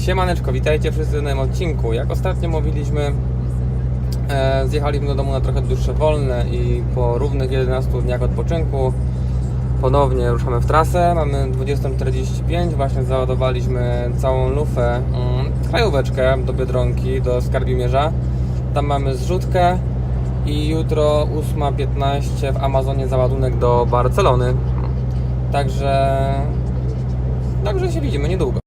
Siemaneczko, witajcie wszyscy w nowym odcinku. Jak ostatnio mówiliśmy, e, zjechaliśmy do domu na trochę dłuższe wolne i po równych 11 dniach odpoczynku ponownie ruszamy w trasę. Mamy 20.45, właśnie załadowaliśmy całą lufę, mm, krajóweczkę do Biedronki, do Skarbimierza. Tam mamy zrzutkę i jutro 8.15 w Amazonie załadunek do Barcelony. Także, także się widzimy niedługo.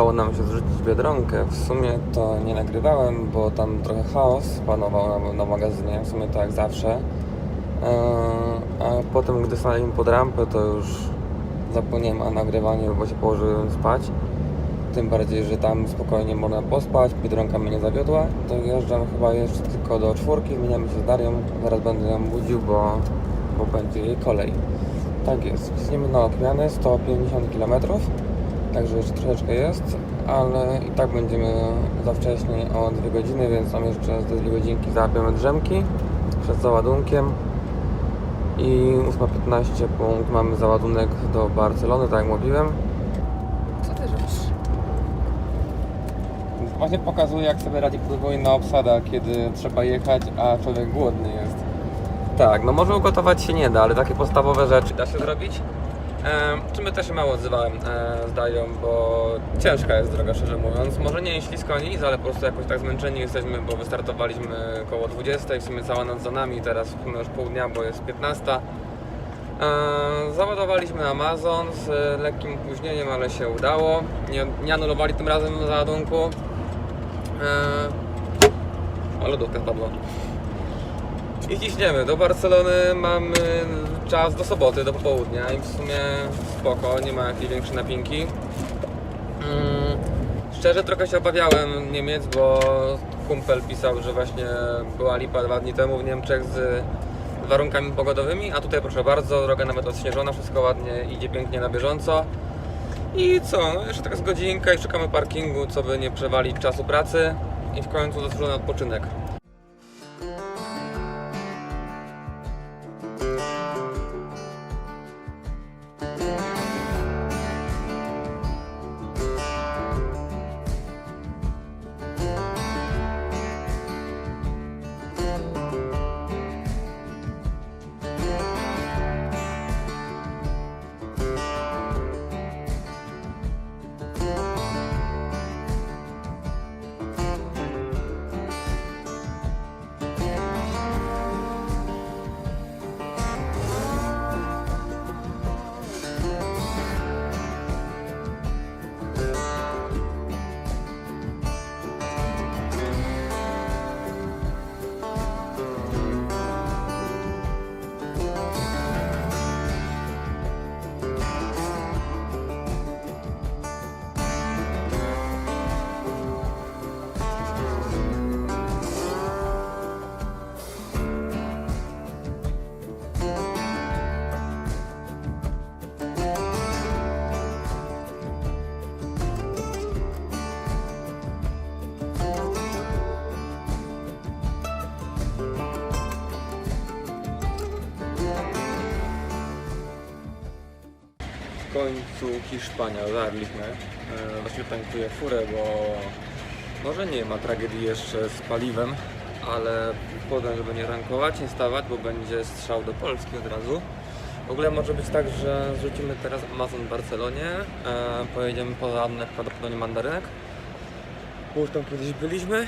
Udało nam się zrzucić Biedronkę. W sumie to nie nagrywałem, bo tam trochę chaos panował na, na magazynie, w sumie to jak zawsze. Eee, A potem, gdy stanęliśmy pod rampę, to już zapomniałem o nagrywaniu, bo się położyłem spać. Tym bardziej, że tam spokojnie można pospać, Biedronka mnie nie zawiodła. To jeżdżam chyba jeszcze tylko do czwórki, zmieniamy się z Darią. Zaraz będę ją budził, bo, bo będzie jej kolej. Tak jest, wciśniemy na odmianę 150 km. Także jeszcze troszeczkę jest, ale i tak będziemy za wcześnie o 2 godziny, więc tam jeszcze te 2 godzinki załapiemy drzemki przed załadunkiem. I 8.15 punkt mamy załadunek do Barcelony, tak jak mówiłem. Co ty robisz? Właśnie pokazuje jak sobie radzi podwójna obsada, kiedy trzeba jechać, a człowiek głodny jest. Tak, no może ugotować się nie da, ale takie podstawowe rzeczy da się zrobić. E, czym my też się mało odzywałem e, z Dają, bo ciężka jest droga, szczerze mówiąc. Może nie ślisko ani nic, ale po prostu jakoś tak zmęczeni jesteśmy, bo wystartowaliśmy koło 20, w sumie cała noc za nami, teraz już pół dnia, bo jest 15. E, załadowaliśmy Amazon z e, lekkim opóźnieniem, ale się udało. Nie, nie anulowali tym razem załadunku. E, o, lodówka spadła. I ciśniemy. Do Barcelony mamy czas do soboty, do popołudnia i w sumie spoko, nie ma jakiejś większej napinki. Mm, szczerze trochę się obawiałem Niemiec, bo kumpel pisał, że właśnie była lipa dwa dni temu w Niemczech z warunkami pogodowymi, a tutaj proszę bardzo, droga nawet odśnieżona, wszystko ładnie idzie pięknie na bieżąco. I co, no jeszcze taka z godzinka i szukamy parkingu, co by nie przewalić czasu pracy i w końcu zasłużony odpoczynek. Końcu Hiszpania, dotarliśmy. E, Właśnie tankuję furę, bo może nie ma tragedii jeszcze z paliwem, ale podam, żeby nie rankować, nie stawać, bo będzie strzał do Polski od razu. W ogóle może być tak, że zrzucimy teraz Amazon w Barcelonie, e, pojedziemy poza ładunek, prawdopodobnie mandarynek, bo już tam kiedyś byliśmy e,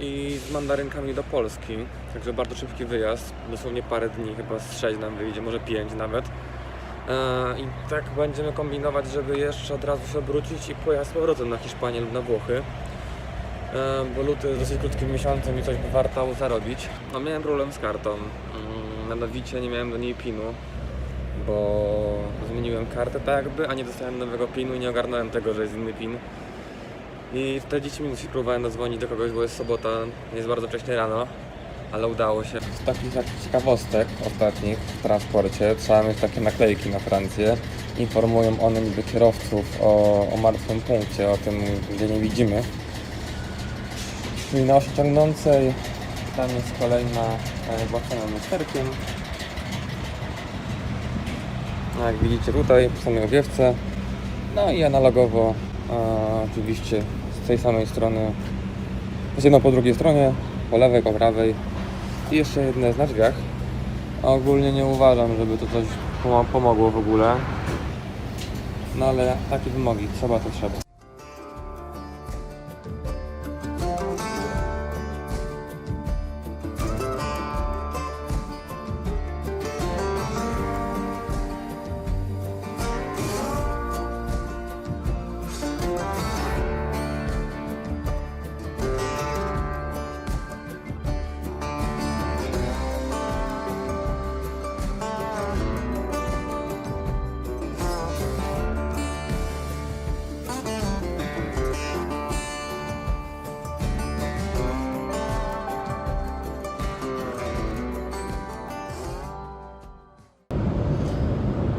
i z mandarynkami do Polski, także bardzo szybki wyjazd, dosłownie parę dni, chyba z 6 nam wyjdzie, może 5 nawet. E, I tak będziemy kombinować, żeby jeszcze od razu się obrócić i pojechać z powrotem na Hiszpanię lub na Włochy. E, bo luty jest dosyć krótkim miesiącem i coś by warto zarobić. No miałem problem z kartą, Mm, mianowicie nie miałem do niej pinu, bo zmieniłem kartę tak jakby, a nie dostałem nowego pinu i nie ogarnąłem tego, że jest inny pin. I 40 minut się próbowałem dodzwonić do kogoś, bo jest sobota, jest bardzo wcześnie rano, ale udało się. Z takich ciekawostek ostatnich w transporcie trzeba mieć takie naklejki na Francję. Informują one niby kierowców o, o martwym punkcie, o tym, gdzie nie widzimy. Czyli na osi ciągnącej tam jest kolejna e, błąkana lusterkiem. No, jak widzicie tutaj, w samej owiewce. No i analogowo e, oczywiście z tej samej strony, z jedną po drugiej stronie, po lewej, po prawej i jeszcze jedne jest na. A ogólnie nie uważam, żeby to coś pomo- pomogło w ogóle. No ale takie wymogi, trzeba to trzeba.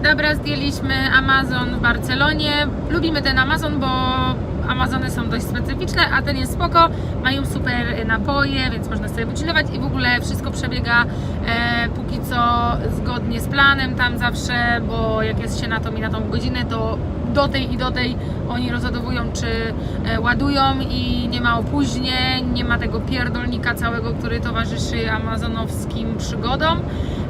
Dobra, zdjęliśmy Amazon w Barcelonie. Lubimy ten Amazon, bo Amazony są dość specyficzne, a ten jest spoko. Mają super napoje, więc można sobie wychillować i w ogóle wszystko przebiega e, póki co zgodnie z planem tam zawsze, bo jak jest się na tą i na tą godzinę, to do tej i do tej oni rozładowują czy e, ładują i nie ma opóźnień, nie ma tego pierdolnika całego, który towarzyszy amazonowskim przygodom,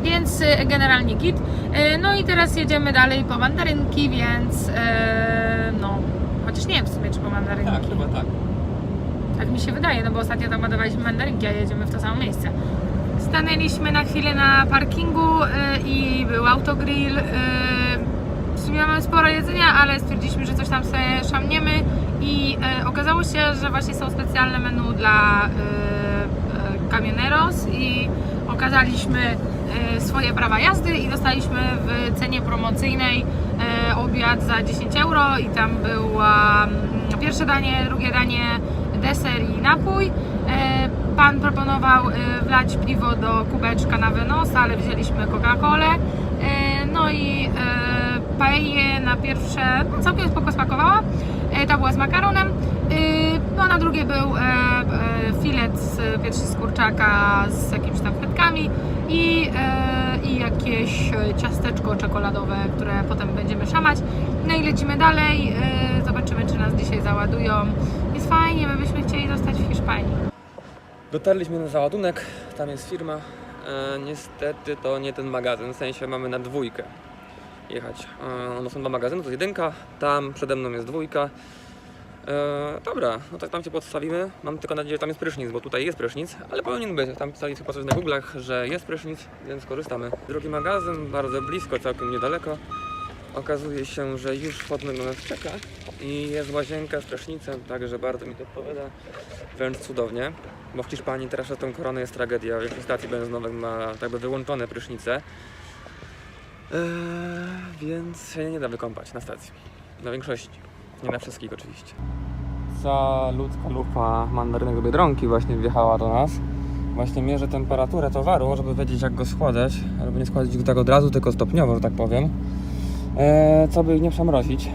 więc e, generalnie git. E, No i teraz jedziemy dalej po mandarynki, więc e, no, chociaż nie wiem w sumie czy po mandarynki. tak. Tak mi się wydaje, no bo ostatnio tam ładowaliśmy mandarynki, a jedziemy w to samo miejsce. Stanęliśmy na chwilę na parkingu y, i był autogrill. y, W sumie mamy sporo jedzenia, ale stwierdziliśmy, że coś tam sobie szamniemy i y, okazało się, że właśnie są specjalne menu dla y, y, camioneros i okazaliśmy y, swoje prawa jazdy i dostaliśmy w cenie promocyjnej y, obiad za 10 euro i tam była mm, pierwsze danie, drugie danie, deser i napój. E, Pan proponował e, wlać piwo do kubeczka na wynos, ale wzięliśmy Coca-Colę. E, No i e, paellę na pierwsze no, całkiem spoko smakowała. E, Ta była z makaronem. E, No na drugie był e, e, filet z pierwszy z kurczaka z jakimiś tam frytkami i, e, i jakieś e, ciasteczko czekoladowe, które potem będziemy szamać. No i lecimy dalej. e, Zobaczymy, czy nas dzisiaj załadują. Jest fajnie, my byśmy chcieli zostać w Hiszpanii. Dotarliśmy na załadunek, tam jest firma. Niestety to nie ten magazyn, w sensie mamy na dwójkę jechać. E, no są dwa magazyny, to jest jedynka, tam przede mną jest dwójka. E, dobra, no tak tam się podstawimy. Mam tylko nadzieję, że tam jest prysznic, bo tutaj jest prysznic, ale powinien być. Tam pisali chyba coś na Google'ach, że jest prysznic, więc korzystamy. Drugi magazyn, bardzo blisko, całkiem niedaleko. Okazuje się, że już na nas czeka i jest łazienka z prysznicem, także bardzo mi to odpowiada. Wręcz cudownie, bo w Hiszpanii teraz przez tą koronę jest tragedia. Większość stacji benzynowych ma jakby wyłączone prysznice. Eee, więc się nie da wykąpać na stacji. Na większości. Nie na wszystkich oczywiście. Ca ludzka lupa mandarynek do Biedronki właśnie wjechała do nas. Właśnie mierzę temperaturę towaru, żeby wiedzieć jak go składać. Żeby nie składać go tak od razu, tylko stopniowo, że tak powiem. Eee, co by ich nie przemrozić.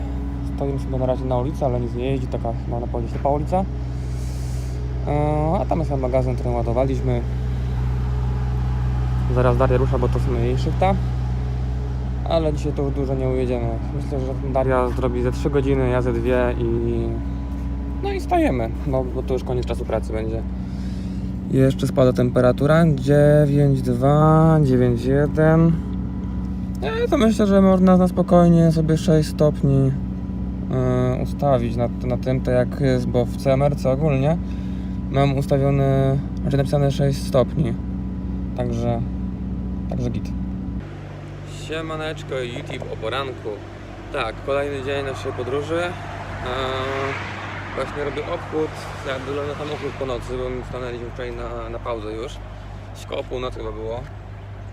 Stoimy sobie na razie na ulicy, ale nic nie jeździ, taka można powiedzieć ślepa ulica. Eee, a tam jest magazyn, który ładowaliśmy. Zaraz Daria rusza, bo to sumie jej szychta. Ale dzisiaj to dużo nie ujedziemy. Myślę, że Daria zrobi ze 3 godziny, ja ze 2 i... No i stajemy, no, bo to już koniec czasu pracy będzie. Jeszcze spada temperatura 9,2, 9,1. E, to myślę, że można na spokojnie sobie 6 stopni e, ustawić na, na tym, tak jak jest, bo w CMRC ogólnie mam ustawione, znaczy napisane 6 stopni. Także, także git. Siemaneczko YouTube o poranku. Tak, kolejny dzień naszej podróży. Eee, Właśnie robię obchód, jak wygląda samochód po nocy, bo my stanęliśmy wczoraj na, na pauzę już. Koło północy chyba było.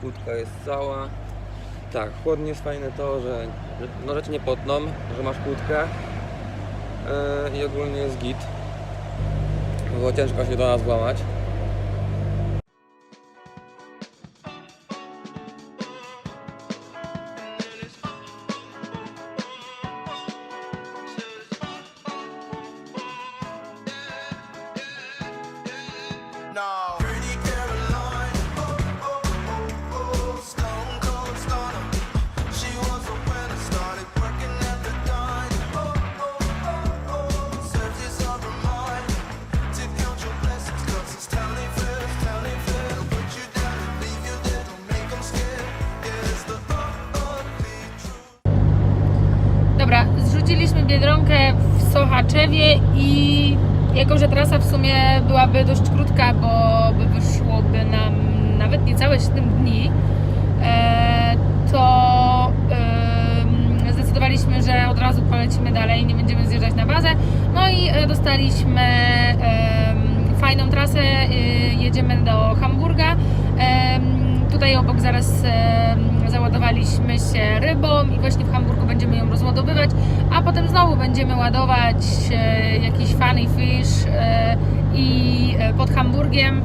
Kłódka jest cała. Tak, chłodnie jest fajne to, że że- no rzeczy nie potną, że masz kłódkę yy, i ogólnie jest git. Było ciężko się do nas włamać. W Sochaczewie i jako, że trasa w sumie byłaby dość krótka, bo by wyszłoby nam nawet niecałe 7 dni, e, to zdecydowaliśmy, że od razu polecimy dalej, nie będziemy zjeżdżać na bazę. No i e, dostaliśmy fajną trasę, e, jedziemy do Hamburga. Tutaj obok zaraz załadowaliśmy się rybą i właśnie w Hamburgu będziemy ją rozładowywać, a potem znowu będziemy ładować e, jakiś funny fish e, i e, pod Hamburgiem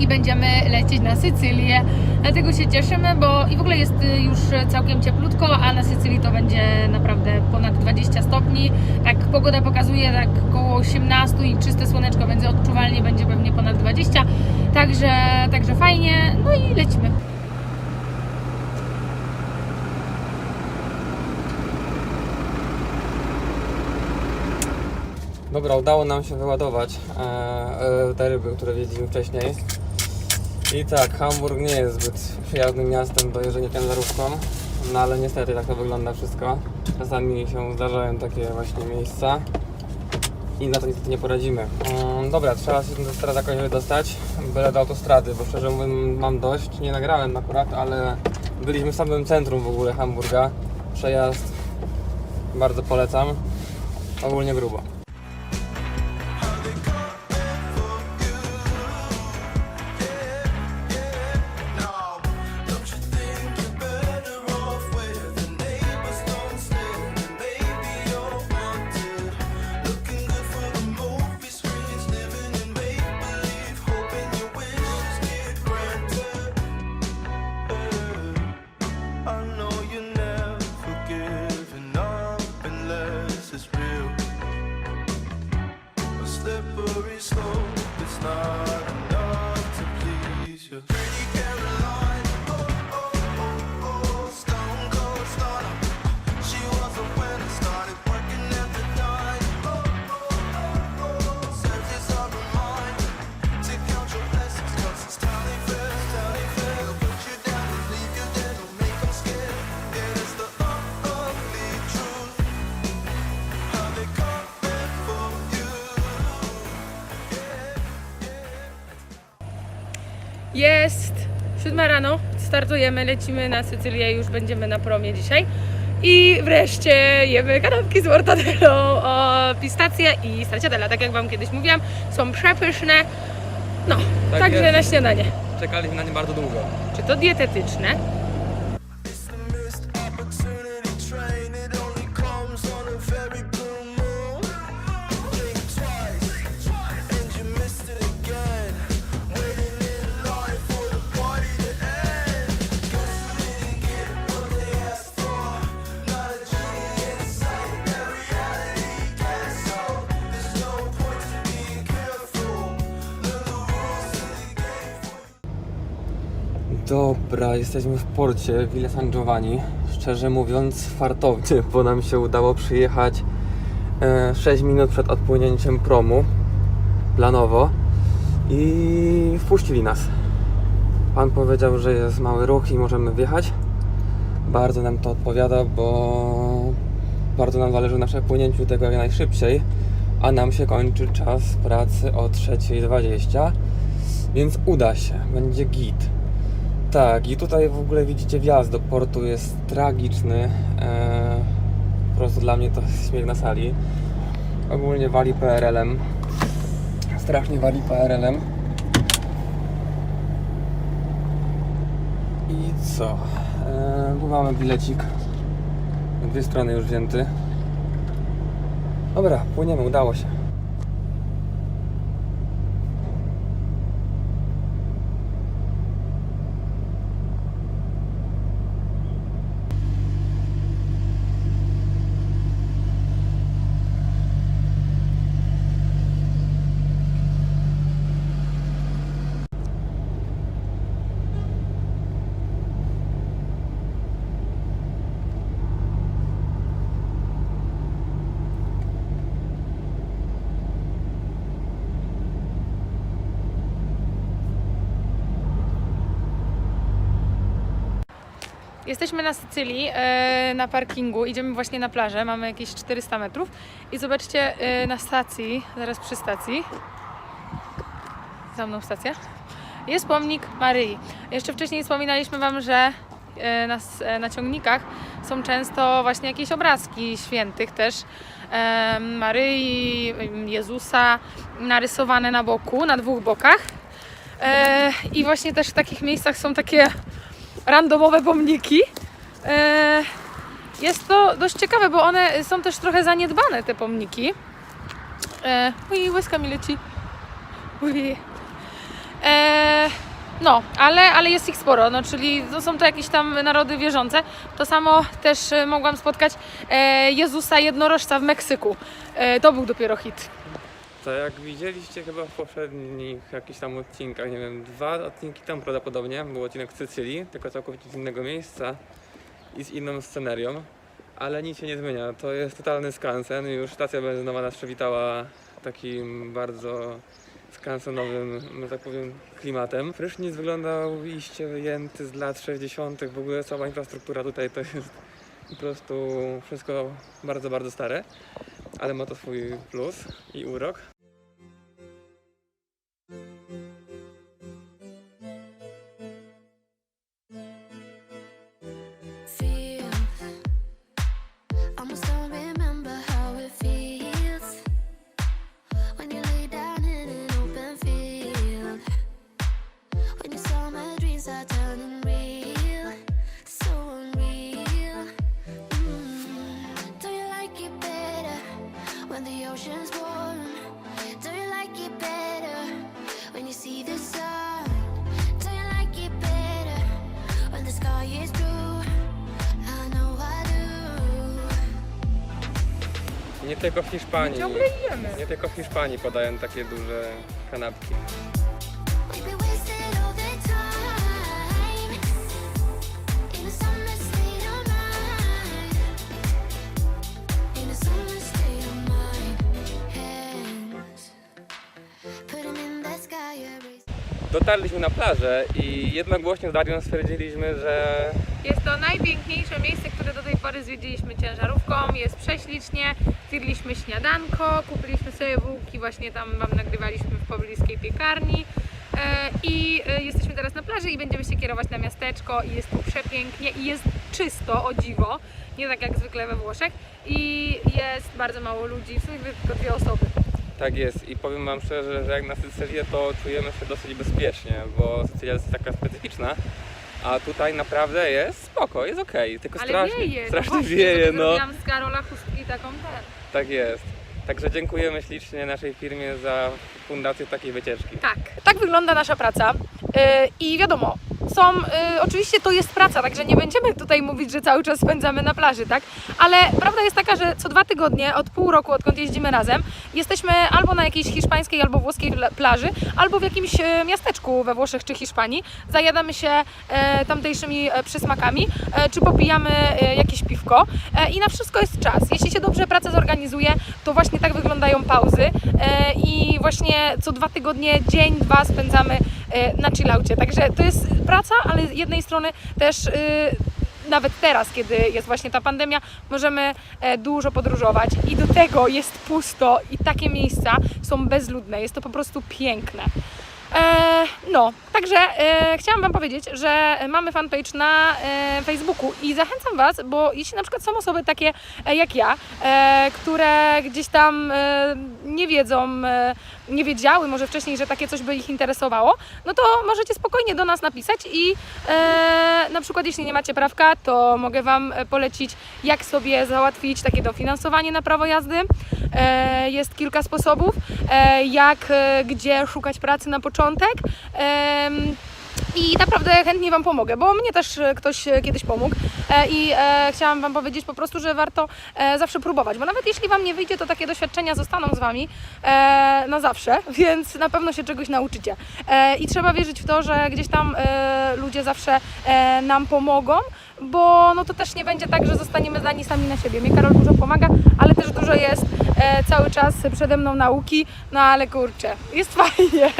i będziemy lecieć na Sycylię. Dlatego się cieszymy, bo i w ogóle jest już całkiem cieplutko, a na Sycylii to będzie naprawdę ponad 20 stopni. Tak pogoda pokazuje tak około 18 i czyste słoneczko, więc odczuwalnie będzie pewnie ponad 20. Także, także fajnie. No i lecimy. Dobra, udało nam się wyładować e, e, te ryby, które wiedzieliśmy wcześniej. I tak, Hamburg nie jest zbyt przyjaznym miastem do jeżdżenia ciężarówką, no ale niestety tak to wygląda wszystko. Czasami się zdarzają takie właśnie miejsca i na to niestety nie poradzimy. Mm, dobra, trzeba się teraz jakoś wydostać, byle do autostrady, bo szczerze mówiąc mam dość. Nie nagrałem akurat, ale byliśmy w samym centrum w ogóle Hamburga. Przejazd bardzo polecam. Ogólnie grubo. Siódma rano, startujemy, lecimy na Sycylię, już będziemy na promie dzisiaj. I wreszcie jemy kanapki z mortadellą, o, pistacje i stracciatella, tak jak Wam kiedyś mówiłam, są przepyszne. No, Tak także jest. na śniadanie. Czekaliśmy na nie bardzo długo. Czy to dietetyczne? Dobra, jesteśmy w porcie Villa San Giovanni. Szczerze mówiąc, fartownie, bo nam się udało przyjechać e, 6 minut przed odpłynięciem promu planowo i wpuścili nas. Pan powiedział, że jest mały ruch i możemy wjechać. Bardzo nam to odpowiada, bo bardzo nam zależy na przepłynięciu tego jak najszybciej, a nam się kończy czas pracy o 3.20, więc uda się, będzie git. Tak, i tutaj w ogóle widzicie wjazd do portu jest tragiczny. E, po prostu dla mnie to śmiech na sali. Ogólnie wali PRL-em. Strasznie wali PRL-em. I co? Eee, mamy bilecik. Dwie strony już wzięty. Dobra, płyniemy, udało się. Jesteśmy na Sycylii, e, na parkingu, idziemy właśnie na plażę, mamy jakieś 400 metrów. I zobaczcie e, na stacji, zaraz przy stacji, za mną stacja, jest pomnik Maryi. Jeszcze wcześniej wspominaliśmy Wam, że e, na, na ciągnikach są często właśnie jakieś obrazki świętych też, Maryi, Jezusa narysowane na boku, na dwóch bokach. I właśnie też w takich miejscach są takie randomowe pomniki. E, Jest to dość ciekawe, bo one są też trochę zaniedbane, te pomniki. E, Ui, łyska mi leci. Ui. E, No, ale, ale jest ich sporo, no, czyli są to jakieś tam narody wierzące. To samo też mogłam spotkać Jezusa jednorożca w Meksyku. To był dopiero hit. To jak widzieliście chyba w poprzednich jakichś tam odcinkach, nie wiem, dwa odcinki tam prawdopodobnie, był odcinek z Sycylii, tylko całkowicie z innego miejsca i z inną scenerią, ale nic się nie zmienia, to jest totalny skansen, już stacja benzynowa nas przywitała takim bardzo skansenowym, no tak powiem, klimatem. Prysznic wyglądał iście wyjęty z lat 60., w ogóle cała infrastruktura tutaj to jest po prostu wszystko bardzo, bardzo stare, ale ma to swój plus i urok. Tylko w Hiszpanii. Ciągle jemy. Nie tylko w Hiszpanii podają takie duże kanapki. Dotarliśmy na plażę i jednogłośnie z Darią stwierdziliśmy, że Jest to najpiękniejsze miejsce, które do tej pory zwiedziliśmy ciężarówką. Jest prześlicznie. Zjedliśmy śniadanko, kupiliśmy sobie bułki, właśnie tam Wam nagrywaliśmy w pobliskiej piekarni. E, I e, jesteśmy teraz na plaży i będziemy się kierować na miasteczko i jest tu przepięknie i jest czysto, o dziwo, nie tak jak zwykle we Włoszech i jest bardzo mało ludzi, w sumie tylko dwie osoby. Tak jest. I powiem Wam szczerze, że jak na Sycylię to czujemy się dosyć bezpiecznie, bo Sycylia jest taka specyficzna. A tutaj naprawdę jest spoko, jest okej, tylko Ale strasznie, wieje, strasznie no właśnie, wieje, to no. Zrobiłam z Karola chustki taką ten. Tak jest. Także dziękujemy ślicznie naszej firmie za fundację takiej wycieczki. Tak. Tak wygląda nasza praca. Yy, I wiadomo, są, yy, oczywiście to jest praca, także nie będziemy tutaj mówić, że cały czas spędzamy na plaży, tak? Ale prawda jest taka, że co dwa tygodnie, od pół roku, odkąd jeździmy razem, jesteśmy albo na jakiejś hiszpańskiej albo włoskiej pla- plaży, albo w jakimś e, miasteczku we Włoszech czy Hiszpanii. Zajadamy się e, tamtejszymi e, przysmakami, e, czy popijamy e, jakieś piwko e, i na wszystko jest czas. Jeśli się dobrze praca zorganizuje, to właśnie tak wyglądają pauzy e, i właśnie co dwa tygodnie, dzień, dwa spędzamy na chillaucie. Także to jest praca, ale z jednej strony też e, nawet teraz, kiedy jest właśnie ta pandemia, możemy e, dużo podróżować i do tego jest pusto i takie miejsca są bezludne. Jest to po prostu piękne. E, no, także e, chciałam Wam powiedzieć, że mamy fanpage na e, Facebooku i zachęcam Was, bo jeśli na przykład są osoby takie e, jak ja, e, które gdzieś tam e, nie wiedzą, e, nie wiedziały może wcześniej, że takie coś by ich interesowało, no to możecie spokojnie do nas napisać i e, na przykład jeśli nie macie prawka, to mogę Wam e, polecić, jak sobie załatwić takie dofinansowanie na prawo jazdy. E, jest kilka sposobów, e, jak, e, gdzie szukać pracy na początek. Em, i naprawdę chętnie Wam pomogę, bo mnie też e, ktoś e, kiedyś pomógł e, i chciałam Wam powiedzieć po prostu, że warto zawsze próbować, bo nawet jeśli Wam nie wyjdzie, to takie doświadczenia zostaną z Wami na zawsze, więc na pewno się czegoś nauczycie. I trzeba wierzyć w to, że gdzieś tam ludzie zawsze nam pomogą, bo no to też nie będzie tak, że zostaniemy zdani sami na siebie. Mnie Karol dużo pomaga, ale też dużo jest cały czas przede mną nauki, no ale kurczę, jest fajnie.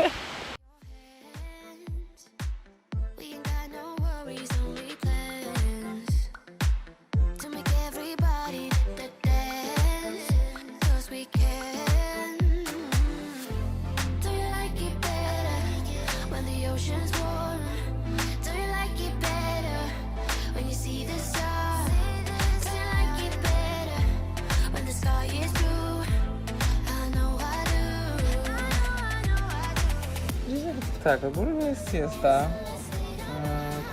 Tak, ogólnie jest siesta. Mm,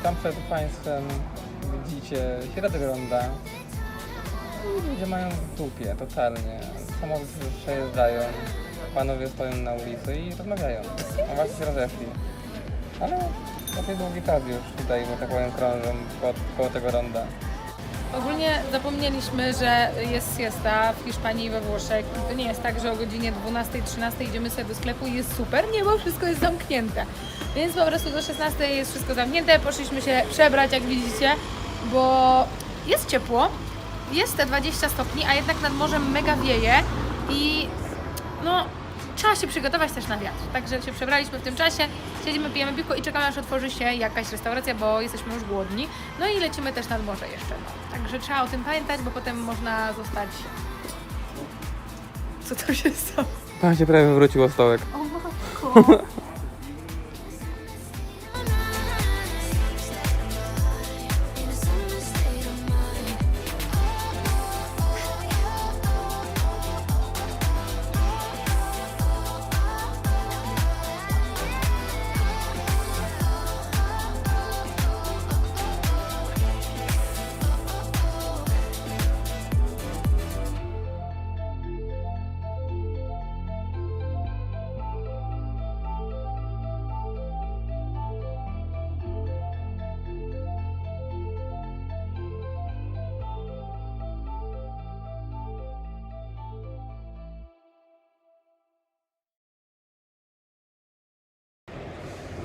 Tam przed Państwem widzicie Środgronda. I ludzie mają w dupie, totalnie. Samochody przejeżdżają, panowie stoją na ulicy i rozmawiają. A właśnie się rozeszli. Ale tej długi czas już tutaj, że tak powiem, krążą koło tego ronda. Ogólnie zapomnieliśmy, że jest siesta w Hiszpanii i we Włoszech i to nie jest tak, że o godzinie 12-13 idziemy sobie do sklepu i jest super, nie, bo wszystko jest zamknięte. Więc po prostu do 16 jest wszystko zamknięte, poszliśmy się przebrać, jak widzicie, bo jest ciepło, jest te 20 stopni, a jednak nad morzem mega wieje i no trzeba się przygotować też na wiatr. Także się przebraliśmy w tym czasie, siedzimy, pijemy piwko i czekamy aż otworzy się jakaś restauracja, bo jesteśmy już głodni. No i lecimy też nad morze jeszcze. Także trzeba o tym pamiętać, bo potem można zostać... Co to się stało? Pan się prawie wywróciło stołek. O matko!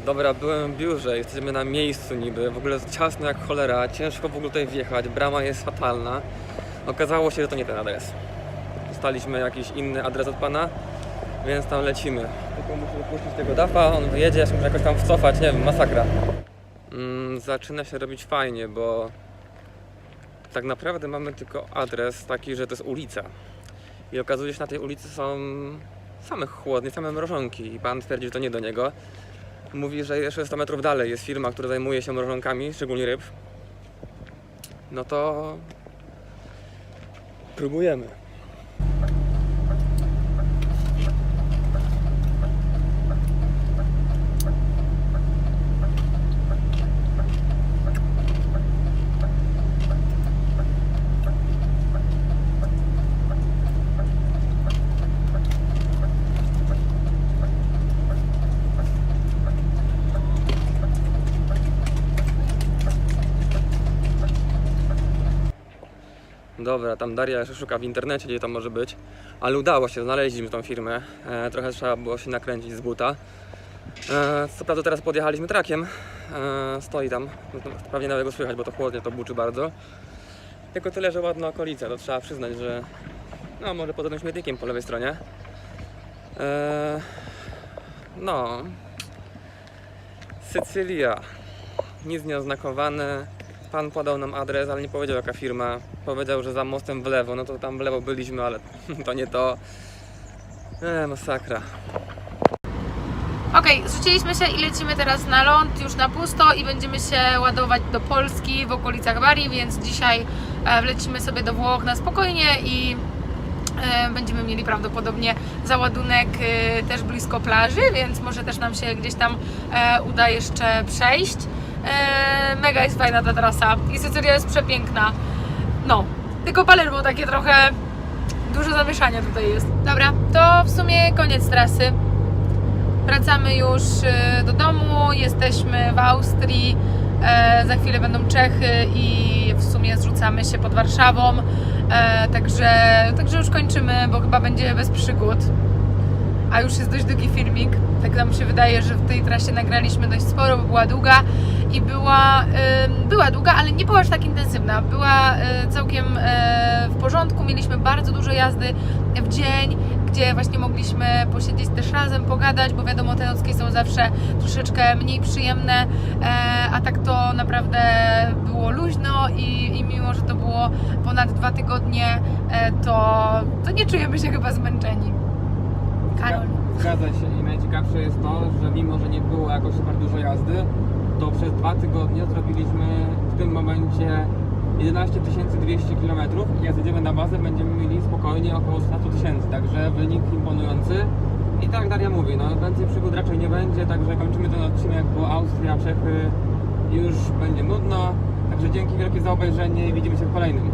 Dobra, byłem w biurze, jesteśmy na miejscu niby, w ogóle jest ciasno jak cholera, ciężko w ogóle tutaj wjechać, brama jest fatalna. Okazało się, że to nie ten adres. Dostaliśmy jakiś inny adres od pana, więc tam lecimy. Tylko muszę wypuścić tego dafa, on wyjedzie, ja się muszę jakoś tam wcofać, nie wiem, masakra. Mm, zaczyna się robić fajnie, bo tak naprawdę mamy tylko adres taki, że to jest ulica. I okazuje się, że na tej ulicy są same chłodnie, same mrożonki i pan twierdzi, że to nie do niego. Mówi, że jeszcze 100 metrów dalej jest firma, która zajmuje się mrożonkami, szczególnie ryb. No to próbujemy. Dobra, tam Daria jeszcze szuka w internecie, gdzie to może być, ale udało się, znaleźliśmy tą firmę. E, trochę trzeba było się nakręcić z buta. E, co prawda teraz podjechaliśmy trakiem, e, stoi tam, no pewnie nawet go słychać, bo to chłodnie, to buczy bardzo. Tylko tyle, że ładna okolica, to trzeba przyznać, że no może pod tym śmietnikiem po lewej stronie. E, no, Sycylia, nic nieoznakowane. Pan podał nam adres, ale nie powiedział jaka firma. Powiedział, że za mostem w lewo. No to tam w lewo byliśmy, ale to nie to. E, masakra. Ok, Okej, zrzuciliśmy się i lecimy teraz na ląd, już na pusto i będziemy się ładować do Polski w okolicach Bari, więc dzisiaj e, wlecimy sobie do Włoch na spokojnie i e, będziemy mieli prawdopodobnie załadunek też blisko plaży, więc może też nam się gdzieś tam uda jeszcze przejść. E, mega jest fajna ta trasa i Sycylia jest przepiękna. No, tylko Palermo takie trochę dużo zamieszania tutaj jest. Dobra, to w sumie koniec trasy. Wracamy już e, do domu, jesteśmy w Austrii, e, za chwilę będą Czechy i w sumie zrzucamy się pod Warszawą, e, także, także już kończymy, bo chyba będzie bez przygód. A już jest dość długi filmik, tak nam się wydaje, że w tej trasie nagraliśmy dość sporo, bo była długa i była, była długa, ale nie była aż tak intensywna. Była y, całkiem y, w porządku, mieliśmy bardzo dużo jazdy w dzień, gdzie właśnie mogliśmy posiedzieć też razem, pogadać, bo wiadomo, te nocki są zawsze troszeczkę mniej przyjemne, e, a tak to naprawdę było luźno i, i mimo, że to było ponad dwa tygodnie, e, to, to nie czujemy się chyba zmęczeni. Karol. Zgadza się i najciekawsze jest to, że mimo, że nie było jakoś super dużo jazdy, to przez dwa tygodnie zrobiliśmy w tym momencie 11 200 km jak zjedziemy na bazę będziemy mieli spokojnie około 100 tysięcy, także wynik imponujący. I tak Daria mówi, no więcej przygód raczej nie będzie, także kończymy ten odcinek, bo Austria, Czechy już będzie nudno. Także dzięki wielkie za obejrzenie i widzimy się w kolejnym.